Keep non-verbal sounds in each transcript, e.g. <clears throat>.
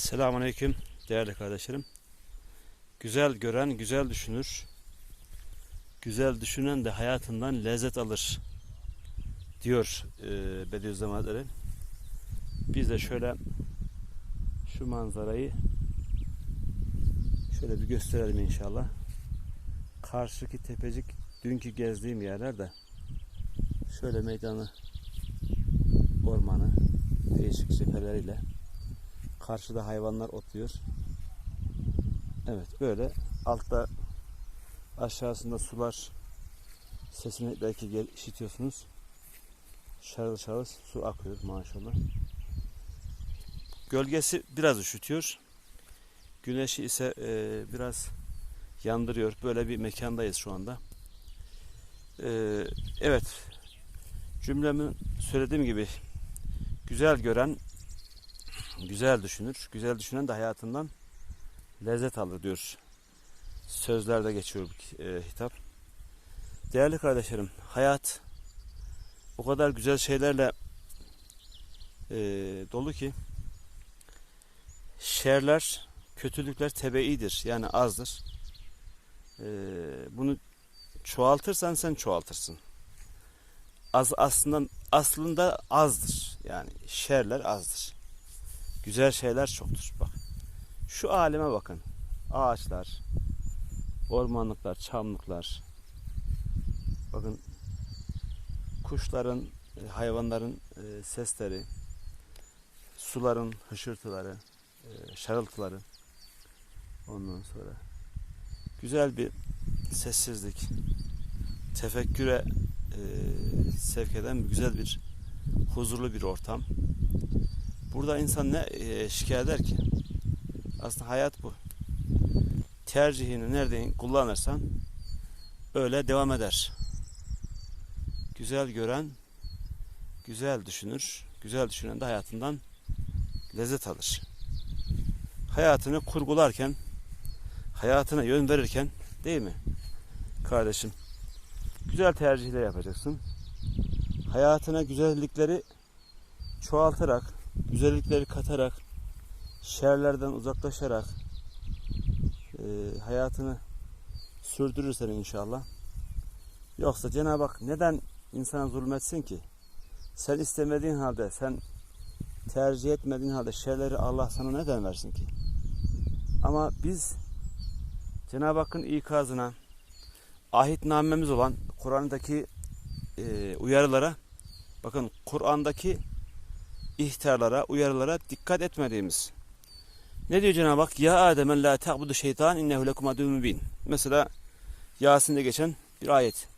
Selamünaleyküm değerli kardeşlerim. Güzel gören güzel düşünür. Güzel düşünen de hayatından lezzet alır diyor e, Bediüzzaman Hazretleri. Biz de şöyle şu manzarayı şöyle bir gösterelim inşallah. Karşıki tepecik dünkü gezdiğim yerler de şöyle meydanı ormanı değişik cepheleriyle Karşıda hayvanlar otluyor. Evet böyle altta aşağısında sular sesini belki gel, işitiyorsunuz. Şarıl şarıl su akıyor maşallah. Gölgesi biraz üşütüyor. Güneşi ise e, biraz yandırıyor. Böyle bir mekandayız şu anda. E, evet cümlemin söylediğim gibi güzel gören güzel düşünür. Güzel düşünen de hayatından lezzet alır diyor. Sözlerde geçiyor bu e, hitap. Değerli kardeşlerim, hayat o kadar güzel şeylerle e, dolu ki şerler, kötülükler tebeidir. Yani azdır. E, bunu çoğaltırsan sen çoğaltırsın. Az aslında aslında azdır. Yani şerler azdır. Güzel şeyler çoktur. Bak. Şu aleme bakın. Ağaçlar, ormanlıklar, çamlıklar. Bakın kuşların, e, hayvanların e, sesleri, suların hışırtıları, e, şarıltıları. Ondan sonra güzel bir sessizlik, tefekküre sevk eden güzel bir huzurlu bir ortam. Burada insan ne e, şikayet eder ki? Aslında hayat bu. Tercihini nerede kullanırsan öyle devam eder. Güzel gören güzel düşünür. Güzel düşünen de hayatından lezzet alır. Hayatını kurgularken, hayatına yön verirken değil mi? Kardeşim, güzel tercihler yapacaksın. Hayatına güzellikleri çoğaltarak, güzellikleri katarak, şerlerden uzaklaşarak e, hayatını sürdürürsen inşallah. Yoksa Cenab-ı Hak neden insana zulmetsin ki? Sen istemediğin halde, sen tercih etmediğin halde şerleri Allah sana neden versin ki? Ama biz Cenab-ı Hakk'ın ikazına, ahitnamemiz olan Kur'an'daki e, uyarılara, bakın Kur'an'daki ihtarlara, uyarılara dikkat etmediğimiz. Ne diyor Cenab-ı Hak? Ya Adem la ta'budu şeytan innehu lekum aduwwun mubin. Mesela Yasin'de geçen bir ayet.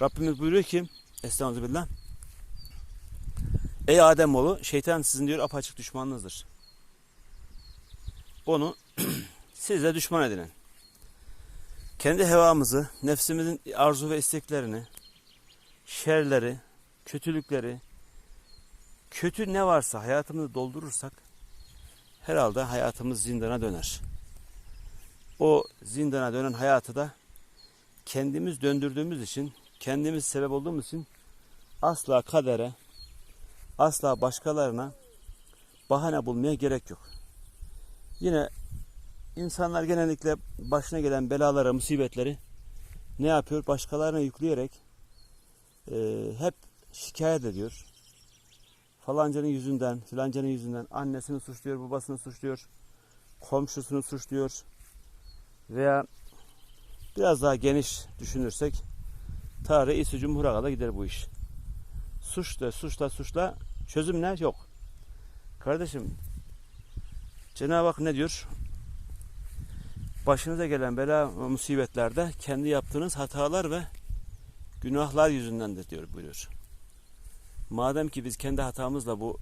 Rabbimiz buyuruyor ki Estağfirullah. Ey Adem oğlu şeytan sizin diyor apaçık düşmanınızdır. Onu <clears throat> sizle düşman edinin. Kendi hevamızı, nefsimizin arzu ve isteklerini, şerleri, kötülükleri, kötü ne varsa hayatımızı doldurursak herhalde hayatımız zindana döner. O zindana dönen hayatı da kendimiz döndürdüğümüz için, kendimiz sebep olduğumuz için asla kadere, asla başkalarına bahane bulmaya gerek yok. Yine insanlar genellikle başına gelen belalara, musibetleri ne yapıyor? Başkalarına yükleyerek e, hep şikayet ediyor falancanın yüzünden, filancanın yüzünden annesini suçluyor, babasını suçluyor, komşusunu suçluyor veya biraz daha geniş düşünürsek ta reis cumhura kadar gider bu iş. Suçla, suçla, suçla çözüm ne? Yok. Kardeşim Cenab-ı Hak ne diyor? Başınıza gelen bela musibetlerde kendi yaptığınız hatalar ve günahlar yüzündendir diyor buyuruyor. Madem ki biz kendi hatamızla bu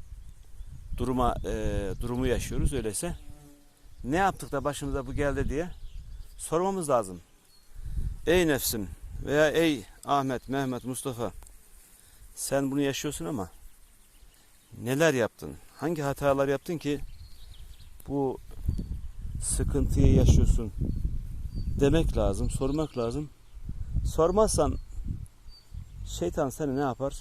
duruma e, durumu yaşıyoruz öyleyse ne yaptık da başımıza bu geldi diye sormamız lazım. Ey nefsim veya ey Ahmet, Mehmet, Mustafa sen bunu yaşıyorsun ama neler yaptın? Hangi hatalar yaptın ki bu sıkıntıyı yaşıyorsun? Demek lazım, sormak lazım. Sormazsan şeytan seni ne yapar?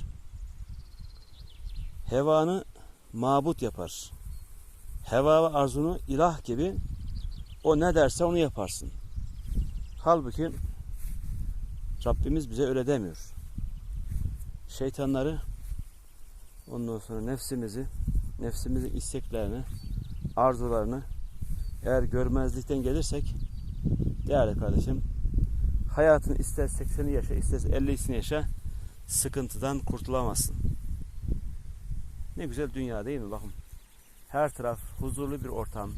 Hevanı mabut yapar. heva ve arzunu ilah gibi o ne derse onu yaparsın. Halbuki Rabbimiz bize öyle demiyor. Şeytanları ondan sonra nefsimizi, nefsimizin isteklerini, arzularını eğer görmezlikten gelirsek değerli kardeşim hayatını ister 80'i yaşa ister 50'sini yaşa sıkıntıdan kurtulamazsın. Ne güzel dünya değil mi bakın. Her taraf huzurlu bir ortam.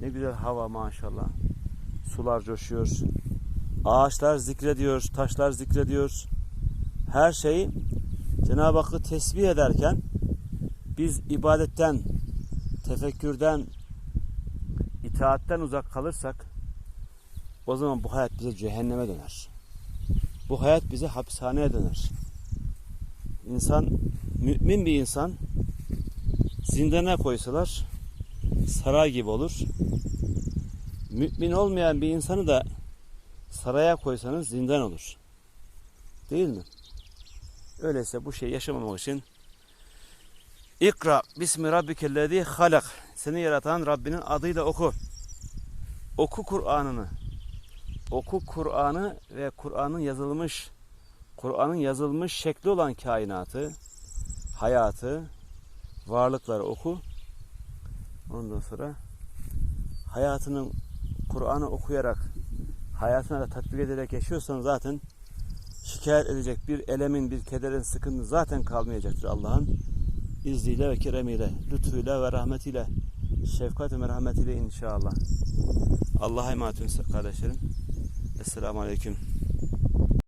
Ne güzel hava maşallah. Sular coşuyor. Ağaçlar zikrediyor, taşlar zikrediyor. Her şey Cenab-ı Hakk'ı tesbih ederken biz ibadetten, tefekkürden, itaatten uzak kalırsak o zaman bu hayat bize cehenneme döner. Bu hayat bize hapishaneye döner. İnsan, mümin bir insan zindana koysalar saray gibi olur. Mümin olmayan bir insanı da saraya koysanız zindan olur. Değil mi? Öyleyse bu şey yaşamamak için İkra bismi rabbikellezi halak. Seni yaratan Rabbinin adıyla oku. Oku Kur'an'ını. Oku Kur'an'ı ve Kur'an'ın yazılmış Kur'an'ın yazılmış şekli olan kainatı, hayatı, varlıkları oku. Ondan sonra hayatının Kur'an'ı okuyarak, hayatına da tatbik ederek yaşıyorsan zaten şikayet edecek bir elemin, bir kederin, sıkıntı zaten kalmayacaktır Allah'ın izniyle ve keremiyle, lütfuyla ve rahmetiyle, şefkat ve merhametiyle inşallah. Allah'a emanet olun kardeşlerim. Esselamu Aleyküm.